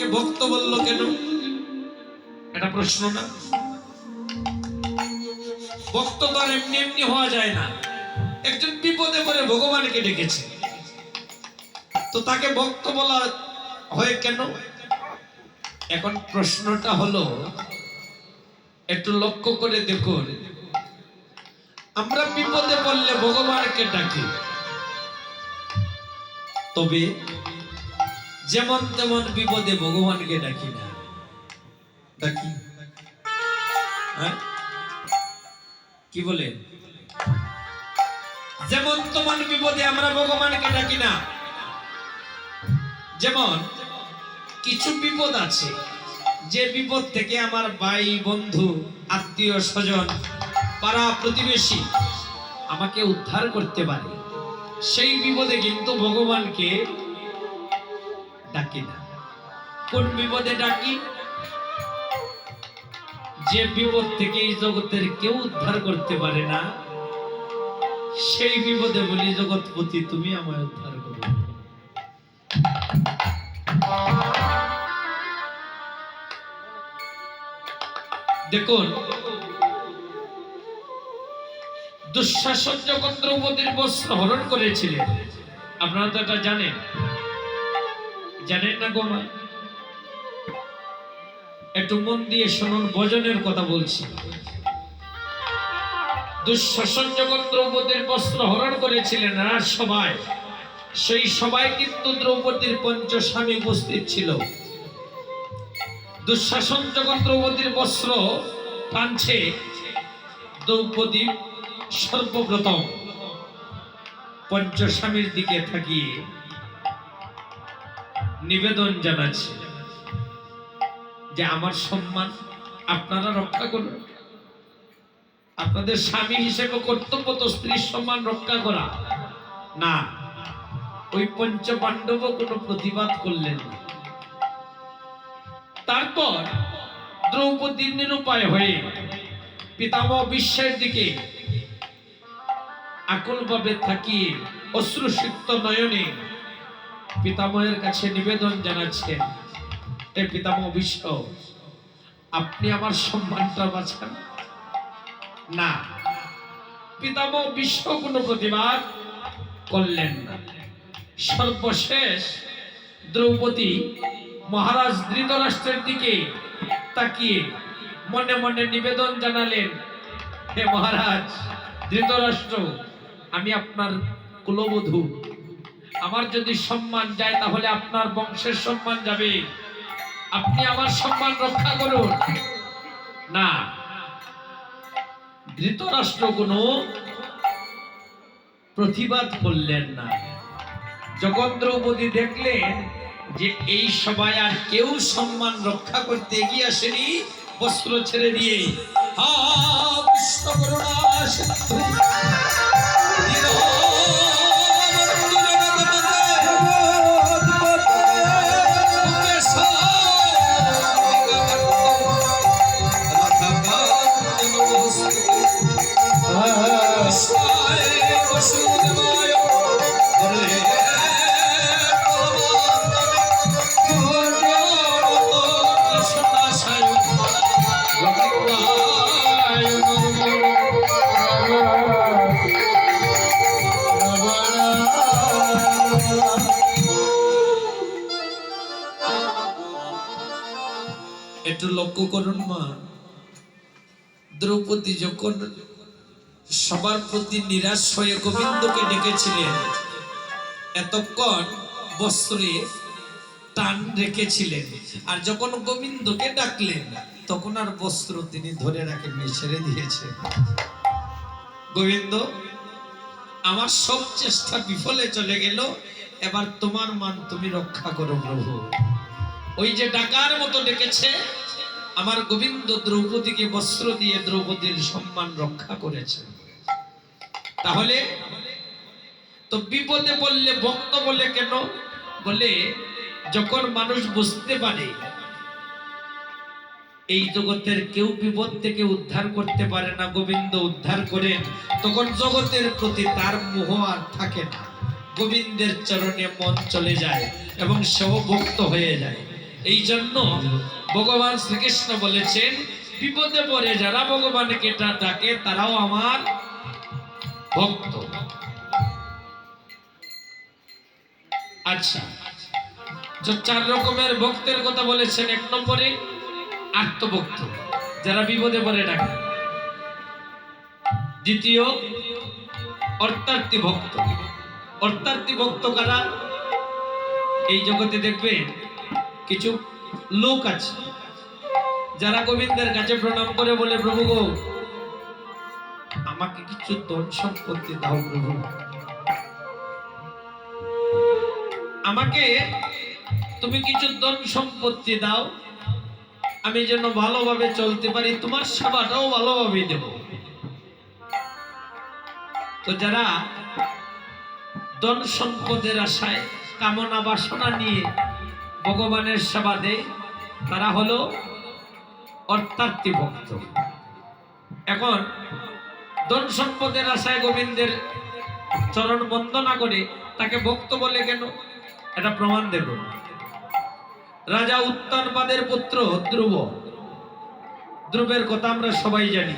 তাকে ভক্ত বলল কেন? এটা প্রশ্ন না। ভক্ত তো আর এমনি এমনি হওয়া যায় না। একজন বিপদে পড়ে ভগবানকে ডেকেছে। তো তাকে ভক্ত বলা হয় কেন? এখন প্রশ্নটা হলো, একটু লক্ষ্য করে দেখুন। আমরা বিপদে পড়লে ভগবানকে ডাকি। তবে যেমন তেমন বিপদে ভগবানকে ডাকি না। ডাকি? হ্যাঁ? কি বলে? যেমন তেমন বিপদে আমরা ভগবানকে ডাকি না। যেমন কিছু বিপদ আছে, যে বিপদ থেকে আমার ভাই, বন্ধু, আত্মীয়, স্বজন, পাড়া প্রতিবেশী আমাকে উদ্ধার করতে পারে। সেই বিপদে কিন্তু ভগবানকে ডাকি না। কোন বিপদে ডাকি? যে বিপদ থেকে এই জগতের কেউ উদ্ধার করতে পারে না, সেই বিপদে বলি জগৎপতি তুমি আমায় উদ্ধার করো। দেখুন, দুঃশাসন যখন দ্রৌপদীর বস্ত্র হরণ করেছিলেন। আপনারা তো এটা জানেন। জানেন না গোমা একটু মন দিয়ে শুনুন, ভজনের কথা বলছি। দুঃশাসন যখন দ্রৌপদীর বস্ত্র হরণ করেছিলেন রাজ সবাই, সেই সবাই কিন্তু দ্রৌপদীর পঞ্চস্বামী উপস্থিত ছিল। দুঃশাসন যখন দ্রৌপদীর বস্ত্র টানছে, দ্রৌপদী সর্বপ্রথম পঞ্চস্বামীর দিকে থাকিয়ে নিবেদন জানাচ্ছি যে আমার সম্মান আপনারা রক্ষা করুন। আপনাদের স্বামী হিসেবে কর্তব্য তো স্ত্রীর সম্মান রক্ষা করা। না, ওই পঞ্চ পাণ্ডব কোনো প্রতিবাদ করলেন তারপর দ্রৌপদী নিরুপায় হয়ে পিতামহ বিশ্বের দিকে আকুলভাবে থাকিয়ে অশ্রুসিক্ত নয়নে পিতামহের কাছে নিবেদন জানাচ্ছেন হে পিতামহ বিশ্ব আপনি আমার সম্মানটা বাঁচান। না, পিতামহ বিশ্ব কোনো প্রতিবাদ করলেন না। সর্বশেষ দ্রৌপদী মহারাজ ধৃতরাষ্ট্রের দিকে তাকিয়ে মনে মনে নিবেদন জানালেন, হে মহারাজ, ধৃতরাষ্ট্র, আমি আপনার কুলবধূ। আমার যদি সম্মান যায়, তাহলে আপনার বংশের সম্মান যাবে। আপনি আমার সম্মান রক্ষা করুন। না। ধৃতরাষ্ট্র কোনো প্রতিবাদ করলেন না। যখন দ্রৌপদী দেখলেন যে এই সবাই আর কেউ সম্মান রক্ষা করতে এগিয়ে আসেনি, বস্ত্র ছেড়ে দিয়ে। হা করুণা একটু লক্ষ্য করুন মা। দ্রৌপদী যখন সবার প্রতি নিরাশ হয়ে গোবিন্দকে ডেকেছিলেন, এতক্ষণ বস্ত্রে টান রেখেছিলেন। আর যখন গোবিন্দকে ডাকলেন, তখন আর বস্ত্র তিনি ধরে রাখেননি, ছেড়ে দিয়েছে। গোবিন্দ, আমার সব চেষ্টা বিফলে চলে গেল, এবার তোমার মান তুমি রক্ষা করো প্রভু। ওই যে ডাকার মতো ডেকেছে আমার গোবিন্দ দ্রৌপদীকে বস্ত্র দিয়ে দ্রৌপদীর সম্মান রক্ষা করেছে। তাহলে তো বিপদে বললে ভক্ত বলে কেন? বলে যখন মানুষ বুঝতে পারে এই জগতের কেউ বিপদ থেকে উদ্ধার করতে পারে না, গোবিন্দ উদ্ধার করেন, তখন জগতের প্রতি তার মোহ আর থাকে না। গোবিন্দের চরণে মন চলে যায় এবং সেও ভক্ত হয়ে যায়। এই জন্য ভগবান শ্রীকৃষ্ণ বলেছেন, বিপদে পড়ে যারা ভগবানকে টা- ডাকে, তারাও আমার ভক্ত। আচ্ছা চার রকমের ভক্তের কথা বলেছেন, এক নম্বরে আত্মভক্ত, যারা বিপদে পড়ে ডাকে। দ্বিতীয় অর্থার্থী ভক্ত। অর্থার্থী ভক্ত কারা? এই জগতে দেখবেন, কিছু লোক আছে। যারা গোবিন্দের কাছে প্রণাম করে বলে, প্রভু গো, আমাকে কিছু ধন সম্পত্তি দাও প্রভু। আমাকে তুমি কিছু ধন সম্পত্তি দাও। আমি যেন ভালোভাবে চলতে পারি, তোমার সেবাটাও ভালোভাবে দেব। তো যারা ধন সম্পদের আশায় কামনা বাসনা নিয়ে ভগবানের সেবা দেয় তারা হলো অর্থার্থী ভক্ত এখন ধন সম্পদের আশায় গোবিন্দের চরণ বন্দনা করে তাকে ভক্ত বলে কেন? এটা প্রমাণ দেব। রাজা উত্তানবাদের পুত্র ধ্রুব। ধ্রুবের কথা আমরা সবাই জানি।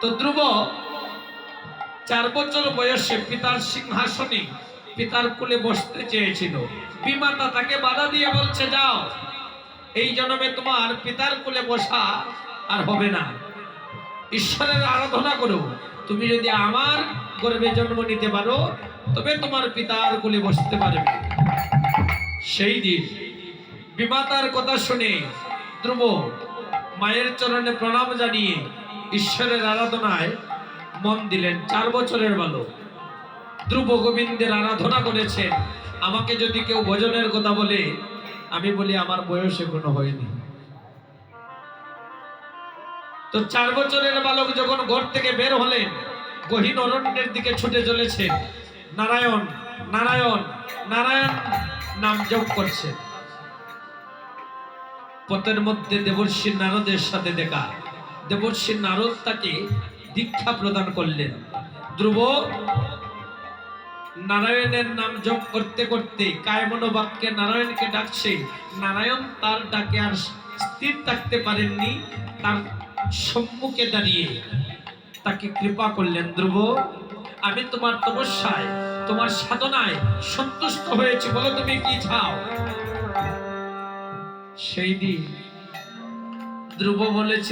তো ধ্রুব চার বছর বয়সে পিতার সিংহাসনে পিতার কোলে বসতে চেয়েছিল। বিমাতা তাকে বাধা দিয়ে বলছে, যাও, এই জন্মে তোমার পিতার কোলে বসা আর হবে না। ঈশ্বরের আরাধনা করো। তুমি যদি আমার গর্ভে জন্ম নিতে পারো, তবে তোমার পিতার কোলে বসতে পারবে। সেই দিন বিমাতার কথা শুনে ধ্রুব মায়ের চরণে প্রণাম জানিয়ে ঈশ্বরের আরাধনায় মন দিলেন চার বছরের বালক। ধ্রুব গোবিন্দের আরাধনা করেছেন আমাকে যদি কেউ ভজনের কথা বলে, আমি বলি, আমার বয়স এখনও হয়নি। তো চার বছরের বালক যখন ঘর থেকে বের হলেন, গহীন অরণ্যের দিকে ছুটে চলেছেন নারায়ণ নারায়ণ নারায়ণ নাম জপ করছে। পথের মধ্যে দেবর্ষী নারদের সাথে দেখা। দেবর্ষী নারদ তাকে দীক্ষা প্রদান করলেন। ধ্রুব নারায়ণের নাম জপ করতে করতে কায়মনো বাক্যে নারায়ণকে ডাকছে। নারায়ণ তার ডাকে আর স্থির থাকতে পারেননি, তার সম্মুখে দাঁড়িয়ে তাকে কৃপা করলেন, ধ্রুব, আমি তোমার তপস্যায়, তোমার সাধনায় সন্তুষ্ট হয়েছি, বলো তুমি কি চাও? সেই দিন ধ্রুব বলেছিল